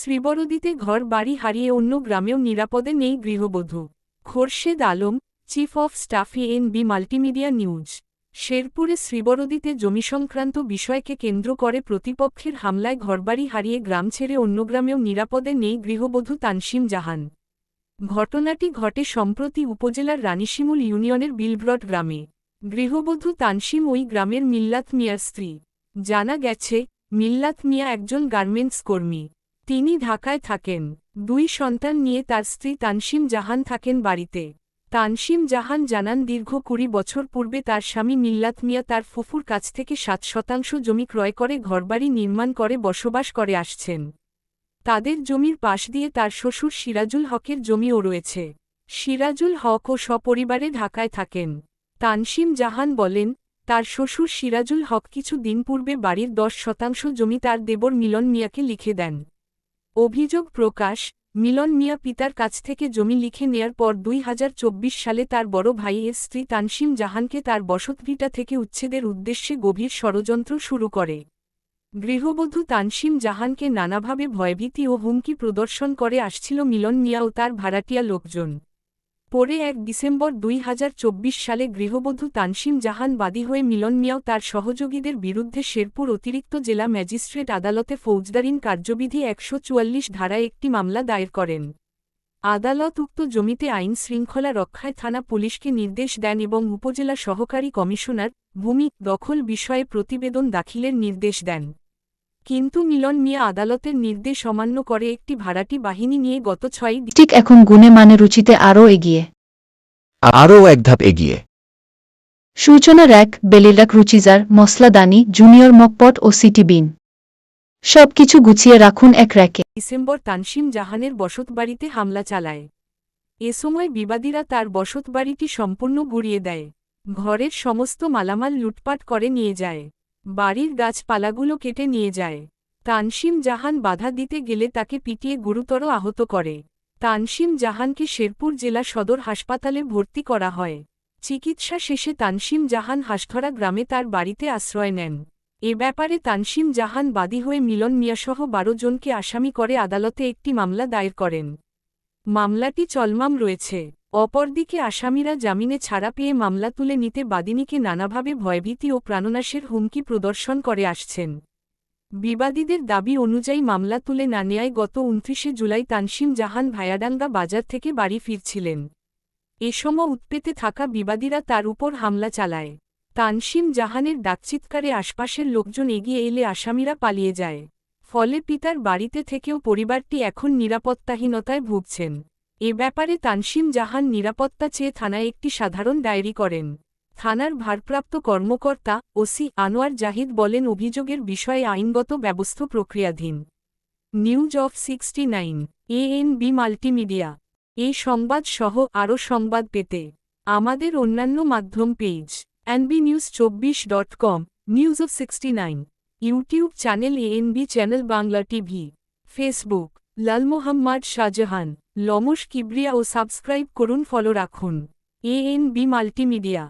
শ্রীবরদীতে ঘর বাড়ি হারিয়ে অন্য গ্রামেও নিরাপদে নেই গৃহবধূ। Khorshed Alam chief of staff ANB multimedia news শেরপুরে শ্রীবরদীতে জমি সংক্রান্ত বিষয়কে কেন্দ্র করে প্রতিপক্ষের হামলায় ঘরবাড়ি হারিয়ে গ্রাম ছেড়ে অন্য গ্রামেও নিরাপদে নেই গৃহবধূ তানসিম জাহান। ঘটনাটি ঘটে সম্প্রতি উপজেলার রানীশিমুল ইউনিয়নের বিলব্রড গ্রামে। গৃহবধূ তানসিম ওই গ্রামের মিল্লাত মিয়ার স্ত্রী। জানা গেছে, মিল্লাত মিয়া একজন গার্মেন্টস কর্মী। তিনি ঢাকায় থাকেন। দুই সন্তান নিয়ে তার স্ত্রী তানসিম জাহান থাকেন বাড়িতে। তানসিম জাহান জানান দীর্ঘ কুড়ি বছর পূর্বে তার স্বামী মিল্লাত মিয়া তার ফুফুর কাছ থেকে সাত শতাংশ জমি ক্রয় করে ঘরবাড়ি নির্মাণ করে বসবাস করে আসছেন। তাদের জমির পাশ দিয়ে তার শ্বশুর সিরাজুল হকের জমিও রয়েছে। সিরাজুল হক ও সপরিবারে ঢাকায় থাকেন। তানসিম জাহান বলেন, তার শ্বশুর সিরাজুল হক কিছু দিন পূর্বে বাড়ির দশ শতাংশ জমি তার দেবর মিলন মিয়াকে লিখে দেন। অভিযোগ প্রকাশ, মিলন মিয়া পিতার কাছ থেকে জমি লিখে নেয়ার পর দুই হাজার চব্বিশ সালে তার বড় ভাইয়ের স্ত্রী তানসিম জাহানকে তার বসতভিটা থেকে উচ্ছেদের উদ্দেশ্যে গভীর ষড়যন্ত্র শুরু করে। গৃহবধূ তানসিম জাহানকে নানাভাবে ভয়ভীতি ও হুমকি প্রদর্শন করে আসছিল মিলন মিয়া ও তার ভাড়াটিয়া লোকজন। পরে এক ডিসেম্বর দুই হাজার চব্বিশ সালে গৃহবধূ তানসিম জাহান বাদী হয়ে মিলন মিয়াও তার সহযোগীদের বিরুদ্ধে শেরপুর অতিরিক্ত জেলা ম্যাজিস্ট্রেট আদালতে ফৌজদারিন কার্যবিধি একশো চুয়াল্লিশ ধারায় একটি মামলা দায়ের করেন। আদালত উক্ত জমিতে আইন শৃঙ্খলা রক্ষায় থানা পুলিশকে নির্দেশ দেন এবং উপজেলা সহকারী কমিশনার ভূমি দখল বিষয়ে প্রতিবেদন দাখিলের নির্দেশ দেন। কিন্তু মিলন মিয়া আদালতের নির্দেশ অমান্য করে একটি ভাড়াটি বাহিনী নিয়ে গত ছয় ঠিক এখন গুণে মানে রুচিতে আরও এগিয়ে। আরও এক ধাপ এগিয়ে। সূচনা র্যাক বেলিলাক রুচিজার মসলাদানি জুনিয়র মকপট ও সিটি বিন। সবকিছু গুছিয়ে রাখুন এক র্যাকে। ডিসেম্বর তানসিম জাহানের বসতবাড়িতে হামলা চালায়। এ সময় বিবাদীরা তার বসতবাড়িটি সম্পূর্ণ গুড়িয়ে দেয়। ঘরের সমস্ত মালামাল লুটপাট করে নিয়ে যায়। বাড়ির গাছপালাগুলো কেটে নিয়ে যায়। তানসিম জাহান বাধা দিতে গেলে তাকে পিটিয়ে গুরুতর আহত করে। তানসিম জাহানকে শেরপুর জেলা সদর হাসপাতালে ভর্তি করা হয়। চিকিৎসা শেষে তানসিম জাহান হাসধরা গ্রামে তার বাড়িতে আশ্রয় নেন। এ ব্যাপারে তানসিম জাহান বাদী হয়ে মিলন মিয়াসহ বারো জনকে আসামি করে আদালতে একটি মামলা দায়ের করেন। মামলাটি চলমাম রয়েছে। অপরদিকে আসামিরা জামিনে ছাড়া পেয়ে মামলা তুলে নিতে বাদিনীকে নানাভাবে ভয়ভীতি ও প্রাণনাশের হুমকি প্রদর্শন করে আসছেন। বিবাদীদের দাবি অনুযায়ী মামলা তুলে না নেয়ায় গত উনত্রিশে জুলাই তানসিম জাহান ভায়াডাঙ্গা বাজার থেকে বাড়ি ফিরছিলেন। এ সময় উৎপেতে থাকা বিবাদীরা তার উপর হামলা চালায়। তানসিম জাহানের ডাকচিৎকারে আশপাশের লোকজন এগিয়ে এলে আসামিরা পালিয়ে যায়। ফলে পিতার বাড়িতে থেকেও পরিবারটি এখন নিরাপত্তাহীনতায় ভুগছেন। এ ব্যাপারে তানসিম জাহান নিরাপত্তা চেয়ে থানায় একটি সাধারণ ডায়েরি করেন। থানার ভারপ্রাপ্ত কর্মকর্তা ওসি আনোয়ার জাহিদ বলেন, অভিযোগের বিষয়ে আইনগত ব্যবস্থা প্রক্রিয়াধীন। News of sixty nine, ANB multimedia. এই সংবাদ সহ আরও সংবাদ পেতে আমাদের অন্যান্য মাধ্যম পেজ, এনবি নিউজ চব্বিশ dot com, news of sixty nine, YouTube channel ANB channel Bangla TV, Facebook. লাল মোহাম্মদ শাহজাহান লমস কিবরিয়া ও সাবস্ক্রাইব করুন ফলো রাখুন। ANB multimedia.